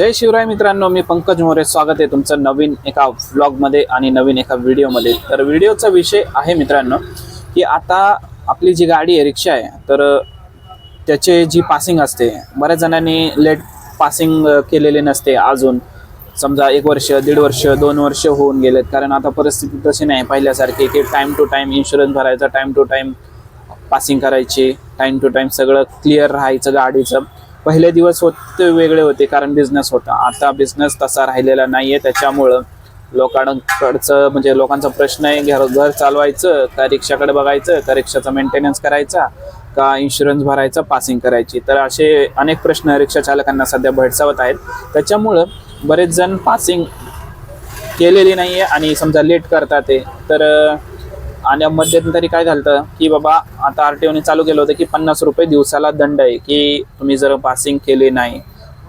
जय शिवराय मित्रांनो मी पंकज मोरे. स्वागत आहे तुमचं नवीन एका व्लॉगमध्ये आणि नवीन एका व्हिडिओमध्ये तर व्हिडिओचा विषय आहे मित्रांनो की आता आपली जी गाडी आहे रिक्षा आहे तर त्याचे जी पासिंग असते बऱ्याच जणांनी लेट पासिंग केलेले नसते अजून. समजा एक वर्ष दीड वर्ष दोन वर्ष होऊन गेलेत. कारण आता परिस्थिती तशी नाही. पहिल्यासारखी की टाईम टू टाईम इन्शुरन्स भरायचा टाईम टू टाईम पासिंग करायची टाईम टू टाईम सगळं क्लिअर राहायचं गाडीचं. पहिले दिवस होते वेगळे होते कारण बिझनेस होता. आता बिझनेस तसा राहिलेला नाही आहे त्याच्यामुळं लोकांकडचं म्हणजे लोकांचा प्रश्न आहे घर घर चालवायचं का रिक्षाकडे बघायचं का रिक्षाचा मेंटेनन्स करायचा का इन्शुरन्स भरायचा पासिंग करायची. तर असे अनेक प्रश्न रिक्षा चालकांना सध्या भेडसावत आहेत. त्याच्यामुळं बरेच जण पासिंग केलेली नाही आहे आणि समजा लेट करतात ते. तर आणि मध्यंतरी काय झालं की बाबा आता आर टी ओने चालू केलं होतं की पन्नास रुपये दिवसाला दंड आहे की तुम्ही जर पासिंग केले नाही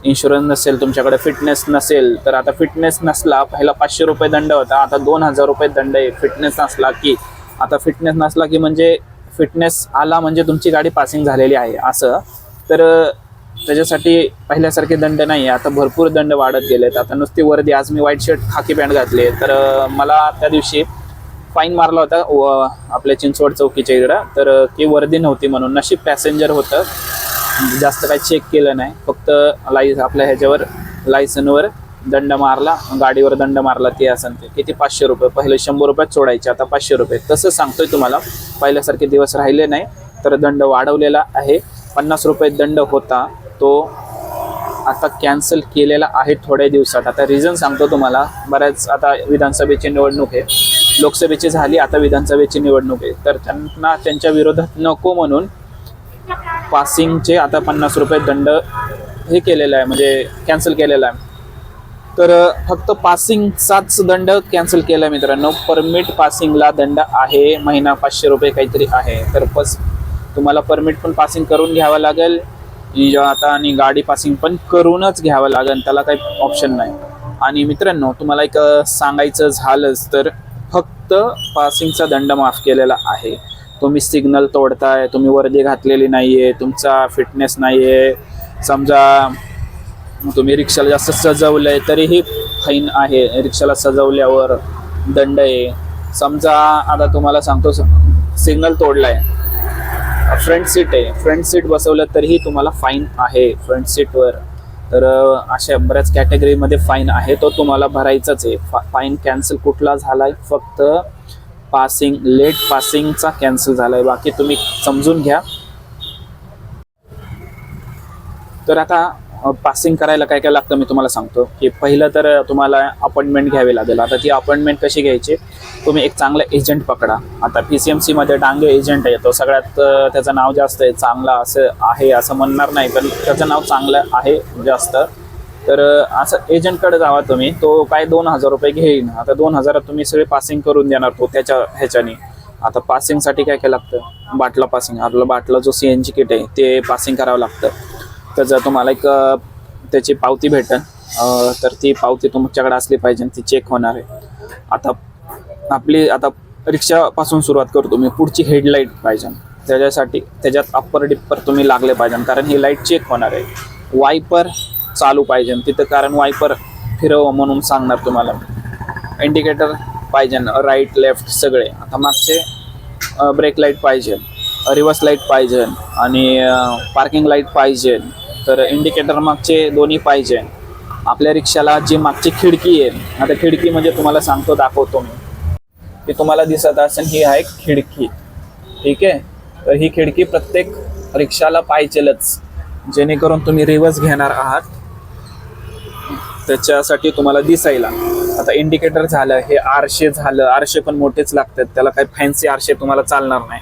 इन्शुरन्स नसेल तुमच्याकडे फिटनेस नसेल तर आता फिटनेस नसला पहिला पाचशे रुपये दंड होता आता दोन हजार रुपये दंड आहे. फिटनेस नसला की आता फिटनेस नसला की म्हणजे फिटनेस आला म्हणजे तुमची गाडी पासिंग झालेली आहे असं. तर त्याच्यासाठी पहिल्यासारखे दंड नाही आता भरपूर दंड वाढत गेलेत. आता नुसती वर्दी आज मी व्हाईट शर्ट खाकी पॅन्ट घातली तर मला त्या दिवशी फाईन मारला होता व आपल्या चिंचवड चौकीच्या इकडं. तर ती वर्दी नव्हती म्हणून नशीब पॅसेंजर होतं. जास्त काही चेक केलं नाही. फक्त लाईस आपल्या ह्याच्यावर लायसनवर दंड मारला. गाडीवर दंड मारला ते असं ते. किती पाचशे रुपये? पहिले शंभर रुपयात सोडायचे आता पाचशे रुपये. तसं सांगतोय तुम्हाला. पहिल्यासारखे दिवस राहिले नाही तर दंड वाढवलेला आहे. पन्नास रुपये दंड होता. तो आता कॅन्सल केलेला आहे थोड्या दिवसात. आता रिझन सांगतो तुम्हाला. बऱ्याच आता विधानसभेची निवडणूक आहे. लोकसभेची झाली आता विधानसभेची निवडणूक आहे. तर त्यांना त्यांच्या विरोधात नको म्हणून पासिंगचे आता पन्नास रुपये दंड हे केलेलं आहे म्हणजे कॅन्सल केलेला आहे. तर फक्त पासिंगचाच दंड कॅन्सल केला आहे मित्रांनो. परमिट पासिंगला दंड आहे महिना पाचशे रुपये काहीतरी आहे. तर बस तुम्हाला परमिट पण पासिंग करून घ्यावं लागेल. आता आणि गाडी पासिंग पण करूनच घ्यावं लागेल त्याला काही ऑप्शन नाही. आणि मित्रांनो तुम्हाला एक सांगायचं झालंच तर फक्त पासिंगचा दंड माफ केलेला आहे. तुम्ही सिग्नल तोडताय तुम्ही वर्दी घातलेली नाही आहे तुमचा फिटनेस नाही आहे समजा तुम्ही रिक्षाला जास्त सजवलं आहे तरीही फाईन आहे. रिक्षाला सजवल्यावर दंड आहे. समजा आता तुम्हाला सांगतो सिग्नल तोडलाय. फ्रंट सीट आहे. फ्रंट सीट बसवलं तरीही तुम्हाला फाईन आहे. फ्रंट सीटवर तर अशा बऱ्याच कॅटेगरीमध्ये फाईन आहे. तो तुम्हाला भरायचाच आहे. फा फाईन कॅन्सल कुठला झालाय? फक्त पासिंग लेट पासिंगचा कॅन्सल झालाय. बाकी तुम्ही समजून घ्या. तर आता पासिंग करायला काय काय लागतं मी तुम्हाला सांगतो. की पहिलं तर तुम्हाला अपॉइंटमेंट घ्यावी लागेल. आता ती अपॉइंटमेंट कशी घ्यायची? तुम्ही एक चांगला एजंट पकडा. आता पी सी एम सीमध्ये डांगे एजंट आहे. तो सगळ्यात त्याचं नाव जास्त आहे. चांगला असं आहे असं म्हणणार नाही पण त्याचं नाव चांगलं आहे जास्त. तर असं एजंटकडे जावा तुम्ही. तो काय दोन हजार रुपये घेईन. आता दोन हजारात तुम्ही सगळे पासिंग करून देणार तो त्याच्या ह्याच्याने. आता पासिंगसाठी काय काय लागतं? बाटला पासिंग आपलं बाटला जो सी एन जी किट आहे ते पासिंग करावं लागतं. त्याचं तुम्हाला एक त्याची पावती भेटेल तर ती पावती तुमच्याकडे असली पाहिजे ती चेक होणार आहे. आता आपली आता रिक्षापासून सुरुवात करतो मी पुढची हेडलाईट पाहिजे. त्याच्यासाठी त्याच्यात अप्पर डिप्पर तुम्ही लागले पाहिजे. कारण ही लाइट चेक होणार आहे. वायपर चालू पाहिजे. तिथं कारण वायपर फिरव म्हणून सांगणार तुम्हाला इंडिकेटर पाहिजे राईट लेफ्ट सगळे. आता मागचे ब्रेक लाइट पाहिजे. रिव्हर्स लाइट पाहिजे. आणि पार्किंग लाइट पाहिजे. तर इंडिकेटर मागचे दोन्ही पाहिजे. आपल्या रिक्षाला जी मागची खिडकी आहे आता खिडकी म्हणजे तुम्हाला सांगतो दाखवतो मी. की तुम्हाला दिसत असेल ही आहे खिडकी. ठीक आहे? तर ही खिडकी प्रत्येक रिक्षाला पाहिजेलच. जेणेकरून तुम्ही रिव्हर्स घेणार आहात. त्याच्यासाठी तुम्हाला दिसायला. आता इंडिकेटर झालं हे आरशे झालं. आरशे पण मोठेच लागतात. त्याला काही फॅन्सी आरशे तुम्हाला चालणार नाही.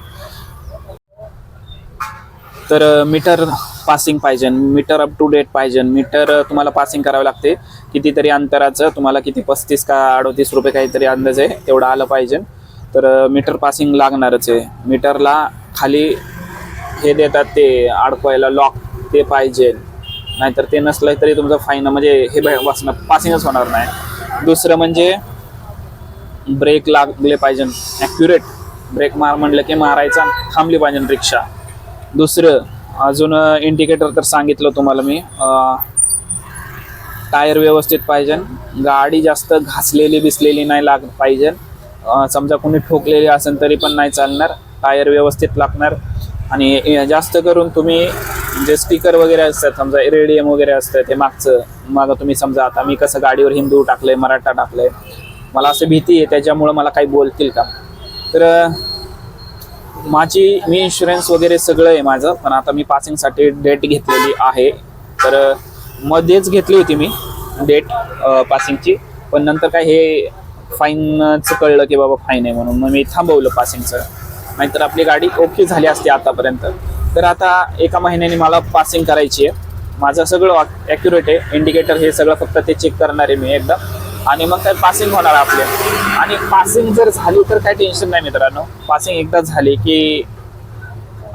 तर मीटर पासिंग पाहिजे मीटर अप टू डेट पाहिजे मीटर तुम्हाला पासिंग करावं लागते. कितीतरी अंतराचं तुम्हाला किती पस्तीस का अडतीस रुपये काहीतरी अंदाज आहे तेवढं आलं पाहिजे. तर मीटर पासिंग लागणारच आहे. मीटरला खाली हे देतात ते अडकवायला लॉक ते पाहिजे. नाहीतर ते नसलं तरी तुमचं फाईन म्हणजे हे बसणं पासिंगच होणार नाही. दुसरं म्हणजे ब्रेक लागले पाहिजे. ॲक्युरेट ब्रेक मार म्हणलं की मारायचा थांबली पाहिजे रिक्षा. दुसरं अजून इंडिकेटर तर सांगितलं तुम्हाला मी. टायर व्यवस्थित पाहिजे. गाडी जास्त घासलेली बिसलेली नाही लाग पाहिजे. समजा कोणी ठोकलेली असेल तरी पण नाही चालणार. टायर व्यवस्थित लागणार. आणि जास्त करून तुम्ही जे स्पीकर वगैरे असतात समजा रेडियम वगैरे असतं ते मागचं मागं तुम्ही समजा आता मी कसं गाडीवर हिंदू टाकलंय मराठा टाकलंय. मला असं भीती आहे त्याच्यामुळं मला काही बोलतील का? तर माझी मी इन्शुरन्स वगैरे सगळं आहे माझं पण आता मी पासिंगसाठी डेट घेतलेली आहे. तर मध्येच घेतली होती मी डेट पासिंगची पण नंतर काय हे फाईनचं कळलं की बाबा फाईन आहे म्हणून. मग मी थांबवलं पासिंगचं नाहीतर आपली गाडी ओके झाली असते आतापर्यंत. तर आता एका महिन्याने मला पासिंग करायची आहे. माझं सगळं ॲक्युरेट आहे. इंडिकेटर हे सगळं फक्त ते चेक करणार आहे मी एकदा. आणि मग काय पासिंग होणार आपले. आणि पासिंग जर झाली तर काय टेन्शन नाही मित्रांनो. पासिंग एकदा झाली की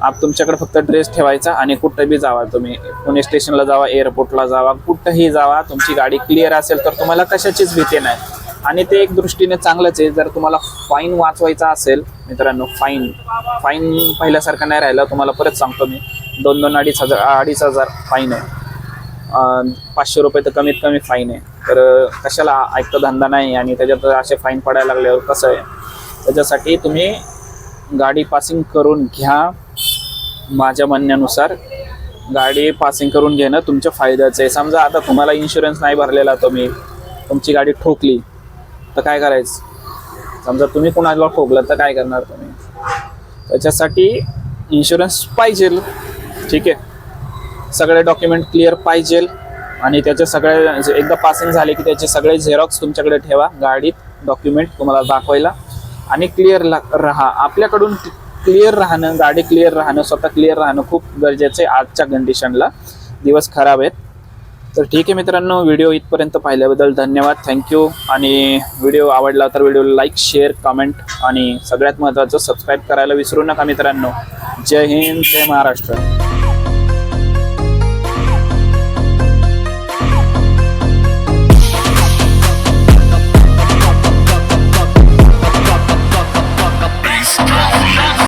आप तुमच्याकडे फक्त ड्रेस ठेवायचा आणि कुठं बी जावा तुम्ही. पुणे स्टेशनला जावा एअरपोर्टला जावा कुठंही जावा. तुमची गाडी क्लिअर असेल तर तुम्हाला कशाचीच भीती नाही. आणि ते एक दृष्टीने चांगलंच आहे. जर तुम्हाला फाईन वाचवायचा असेल मित्रांनो फाईन फाईन पहिल्यासारखं नाही राहिलं. तुम्हाला परत सांगतो मी. दोन दोन अडीच हजार अडीच हजार फाईन आहे. पाचशे रुपये तर कमीत कमी फाईन आहे. तर कशाला ऐकता धंदा नाही आणि त्याच्यात असे फाईन पडायला लागल्यावर कसं आहे? त्याच्यासाठी तुम्ही गाडी पासिंग करून घ्या. माझ्या म्हणण्यानुसार गाडी पासिंग करून घेणं तुमच्या फायद्याचं आहे. समजा आता तुम्हाला इन्शुरन्स नाही भरलेला तुम्ही तुमची गाडी ठोकली तर काय करायचं? समजा तुम्ही कुणाला ठोकलं तर काय करणार तुम्ही? त्याच्यासाठी इन्शुरन्स पाहिजेल. ठीक आहे? सगळे डॉक्युमेंट क्लिअर पाहिजेल. आणि त्याचे सगळे एकदा पासिंग झाले की त्याचे सगळे झेरॉक्स तुमच्याकडे ठेवा गाडीत डॉक्युमेंट तुम्हाला दाखवायला. आणि क्लिअर राहा. आपल्याकडून क्लिअर राहणं गाडी क्लिअर राहणं स्वतः क्लिअर राहणं खूप गरजेचं आहे आजच्या कंडिशनला दिवस खराब आहेत. तर ठीक आहे मित्रांनो व्हिडिओ इथपर्यंत पाहिल्याबद्दल धन्यवाद. थँक्यू आणि व्हिडिओ आवडला तर व्हिडिओला लाईक शेअर कमेंट आणि सगळ्यात महत्त्वाचं सबस्क्राईब करायला विसरू नका मित्रांनो. जय हिंद जय महाराष्ट्र.